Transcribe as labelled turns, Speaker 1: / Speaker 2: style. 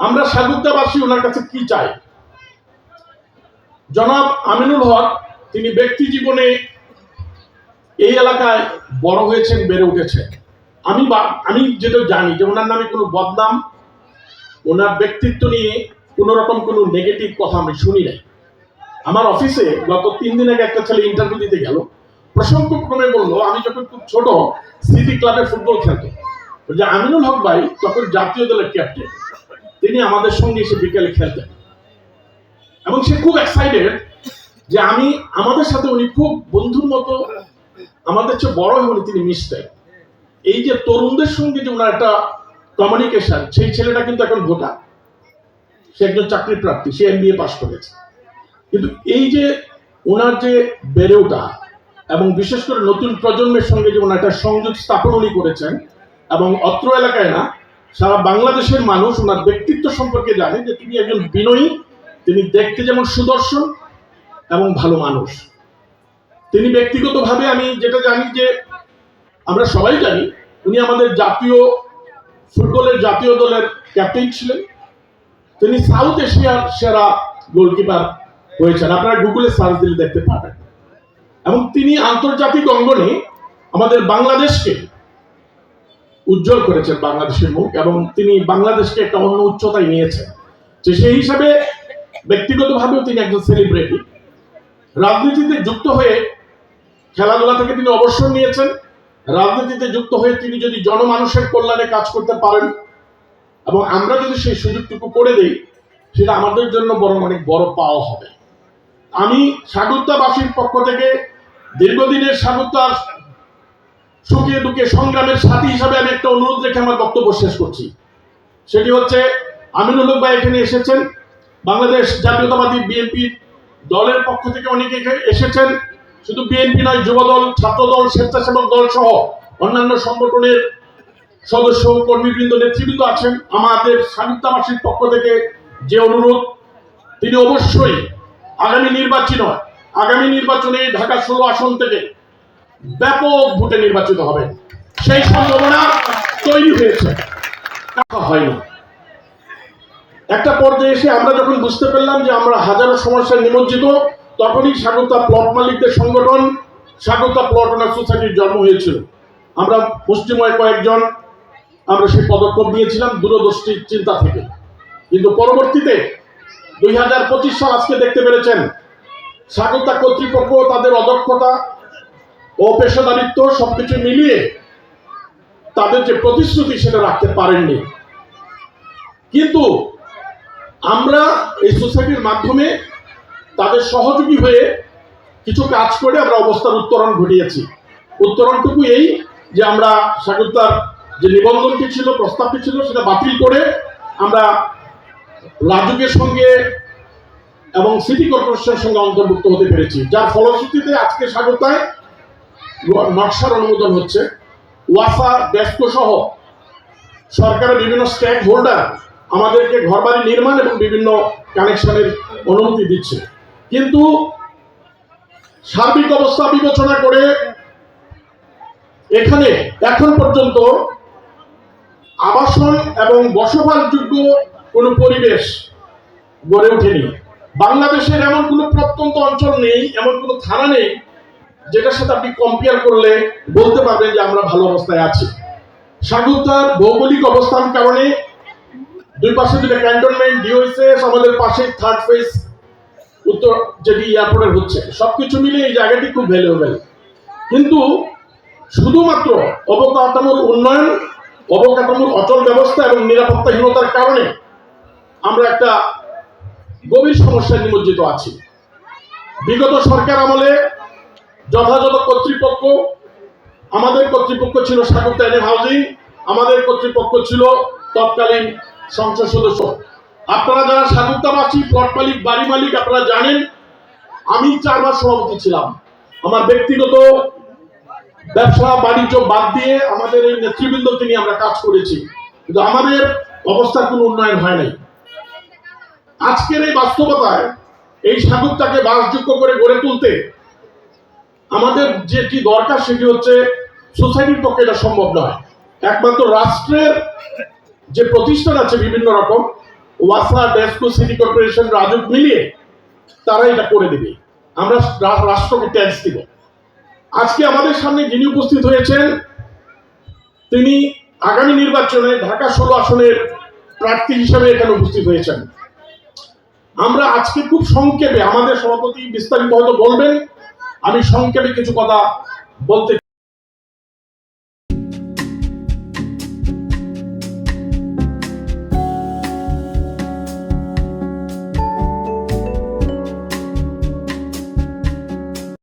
Speaker 1: আমরা সাগুদ্দাবাসী ওনার কাছে কি চাই? জনাব আমিনুল হক, তিনি ব্যক্তি জীবনে এই এলাকায় বড় হয়েছেন, বেড়ে উঠেছেন। আমি আমি যেটা জানি যে ওনার নামে কোনো বদনাম, ওনার ব্যক্তিত্ব নিয়ে কোনো রকম কোনো নেগেটিভ কথা আমি শুনি নাই। আমার অফিসে গত তিন দিন আগে একটা ছেলে ইন্টারভিউ দিতে গেল। প্রসঙ্গ ক্রমে বলল, আমি যখন খুব ছোট, সিটি ক্লাবে ফুটবল খেলতো যে আমিনুল হক ভাই তখন জাতীয় দলের ক্যাপ্টেন তিনি আমাদের সঙ্গে এসে বিকেলে খেলতেন। এবং সে খুব এক্সাইটেড যে আমি, আমাদের সাথে উনি খুব বন্ধুর মতো, আমাদের চেয়ে বড় হয়ে উনি তিনি মিশতেন এই যে তরুণদের সঙ্গে যে ওনার একটা কমিউনিকেশন সেই ছেলেটা কিন্তু এখন ভোটার। সে একজন চাকরি প্রার্থী, সে এমবিএ পাশ করেছে। কিন্তু এই যে ওনার যে বেড়ে ওঠা এবং বিশেষ করে নতুন প্রজন্মের সঙ্গে যে ওনার একটা সংযোগ স্থাপন উনি করেছেন, এবং অত্র এলাকায় না সারা বাংলাদেশের মানুষ ওনার ব্যক্তিত্ব সম্পর্কে জানে যে তিনি একজন বিনয়ী, তিনি দেখতে যেমন সুদর্শন এবং ভালো মানুষ। তিনি ব্যক্তিগতভাবে আমি যেটা জানি যে আমরা সবাই জানি, উনি আমাদের জাতীয় ফুটবলের জাতীয় দলের ক্যাপ্টেন ছিলেন। তিনি সাউথ এশিয়ার সেরা গোলকিপার হয়েছেন। আপনারা গুগলে সার্চ দিলে দেখতে পাবেন। এবং তিনি আন্তর্জাতিক অঙ্গনে আমাদের বাংলাদেশকে উজ্জ্বল করেছেন বাংলাদেশের মুখ এবং তিনি বাংলাদেশকে একটা অন্য উচ্চতায় নিয়েছেন। যে সেই হিসাবে ব্যক্তিগতভাবেও তিনি একজন সেলিব্রিটি রাজনীতিতে যুক্ত হয়ে খেলাধুলা থেকে তিনি অবসর নিয়েছেন। রাজনীতিতে যুক্ত হয়ে তিনি যদি জনমানুষের কল্যাণে কাজ করতে পারেন এবং আমরা যদি সেই সুযোগটুকু করে দেই, সেটা আমাদের জন্য বরং অনেক বড় পাওয়া হবে। আমি সাগরতাবাসীর পক্ষ থেকে দীর্ঘদিনের সাগরতার সুখে দুঃখে সংগ্রামের সাথী হিসাবে আমি একটা অনুরোধ রেখে আমার বক্তব্য শেষ করছি। সেটি হচ্ছে, আমিনুল হক ভাই এখানে এসেছেন, বাংলাদেশ জাতীয়তাবাদী বিএনপি দলের পক্ষ থেকে অনেকে এসেছেন। শুধু বিএনপি নয়, যুবদল, ছাত্রদল, স্বেচ্ছাসেবক দল সহ অন্যান্য সংগঠনের সদস্য কর্মীবৃন্দ, নেতৃবৃন্দ আছেন। আমাদের সাহিত্যাবাসীর পক্ষ থেকে যে অনুরোধ, তিনি অবশ্যই আগামী নির্বাচন আগামী নির্বাচনে ঢাকা ষোলো আসন থেকে ব্যাপক ভোটে নির্বাচিত হবেন সেই সম্ভাবনা তৈরি হয়েছে। টাকা হয়নি একটা পর্যায়ে এসে আমরা যখন বুঝতে পারলাম যে আমরা হাজারো সমস্যায় নিমজ্জিত, তখনই স্বাগতা প্লট মালিকদের সংগঠন, স্বাগতা প্লট ওনার সোসাইটির জন্ম হয়েছিল। আমরা মুষ্টিময় কয়েকজন, আমরা সেই পদক্ষেপ নিয়েছিলাম দূরদৃষ্টির চিন্তা থেকে। কিন্তু পরবর্তীতে দুই হাজার পঁচিশ সাল আজকে দেখতে পেরেছেন, স্বাগতা কর্তৃপক্ষ তাদের অদক্ষতা ও পেশাদারিত্ব সবকিছু মিলিয়ে তাদের যে প্রতিশ্রুতি সেটা রাখতে পারেননি। কিন্তু আমরা এই সোসাইটির মাধ্যমে তাদের সহযোগী হয়ে কিছু কাজ করে আমরা অবস্থার উত্তরণ ঘটিয়েছি। উত্তরণটুকু এই যে আমরা স্বাগতার যে নিবন্ধনটি ছিল, প্রস্তাবটি ছিল, সেটা বাতিল করে আমরা রাজুকের সঙ্গে এবং সিটি কর্পোরেশনের সঙ্গে অন্তর্ভুক্ত হতে পেরেছি। যার ফলশ্রুতিতে আজকে স্বাগতায় নকশার অনুমোদন হচ্ছে। ওয়াসা, ডেস্কো সহ সরকারের বিভিন্ন স্টেক হোল্ডার আমাদেরকে ঘরবাড়ি নির্মাণ এবং বিভিন্ন কানেকশনের অনুমতি দিচ্ছে। কিন্তু সার্বিক অবস্থা বিবেচনা করে এখানে এখন পর্যন্ত আবাসন এবং বসবাসযোগ্য কোনো পরিবেশ গড়ে ওঠেনি। বাংলাদেশের এমন কোনো প্রত্যন্ত অঞ্চল নেই, এমন কোনো থানা নেই যেটার সাথে আপনি কম্পেয়ার করলে বলতে পারবেন যে আমরা ভালো অবস্থায় আছি। স্বাগতার ভৌগোলিক অবস্থান কারণে দুই পাশে দুটো ক্যান্টনমেন্ট ডিওএসএস আমাদের পাশে থার্ড ফেজ উত্তর যেটি এয়ারপোর্টের হচ্ছে। সবকিছু মিলে এই জায়গাটি খুব ভ্যালুয়েবল কিন্তু শুধুমাত্র অবকাঠামোর উন্নয়ন, অবকাঠামোর অচল ব্যবস্থা এবং নিরাপত্তাহীনতার কারণে আমরা একটা গভীর সমস্যায় নিমজ্জিত আছি। বিগত সরকার আমলে যথাযথ কর্তৃপক্ষ, আমাদের কর্তৃপক্ষ ছিল স্বাগত এনএম হাউজিং, আমাদের কর্তৃপক্ষ ছিল তৎকালীন সংসদ সদস্য। আপনারা যারা স্বাগতাবাসী প্লট মালিক, বাড়ি মালিক, আপনারা জানেন, আমি চারবার সভাপতি ছিলাম। আমার ব্যক্তিগত ব্যবসা, বাণিজ্য বাদ দিয়ে আমাদের এই নেতৃবৃন্দকে নিয়ে আমরা কাজ করেছি। কিন্তু আমাদের অবস্থার কোনো উন্নয়ন হয় নাই। আজকের এই বাস্তবতায় এই সাগরটাকে বাসযোগ্য করে গড়ে তুলতে আমাদের যে যেটি দরকার সেটি হচ্ছে সোসাইটির পক্ষে এটা সম্ভব নয়। একমাত্র রাষ্ট্রের যে প্রতিষ্ঠান আছে বিভিন্ন রকম, ওয়াসা, ডেস্কো, সিটি কর্পোরেশন, রাজুক মিলিয়ে তারা এটা করে দেবে। আমরা রাষ্ট্রকে ট্যাক্স দিব। আজকে আমাদের সামনে যিনি উপস্থিত হয়েছেন, তিনি আগামী নির্বাচনে ঢাকা ষোলো আসনের প্রার্থী হিসেবে এখানে উপস্থিত হয়েছেন। আমরা আজকে খুব সংক্ষেপে আমাদের সভাপতি বিস্তারিত হয়তো বলবেন আমি সংক্ষেপে কিছু কথা বলতে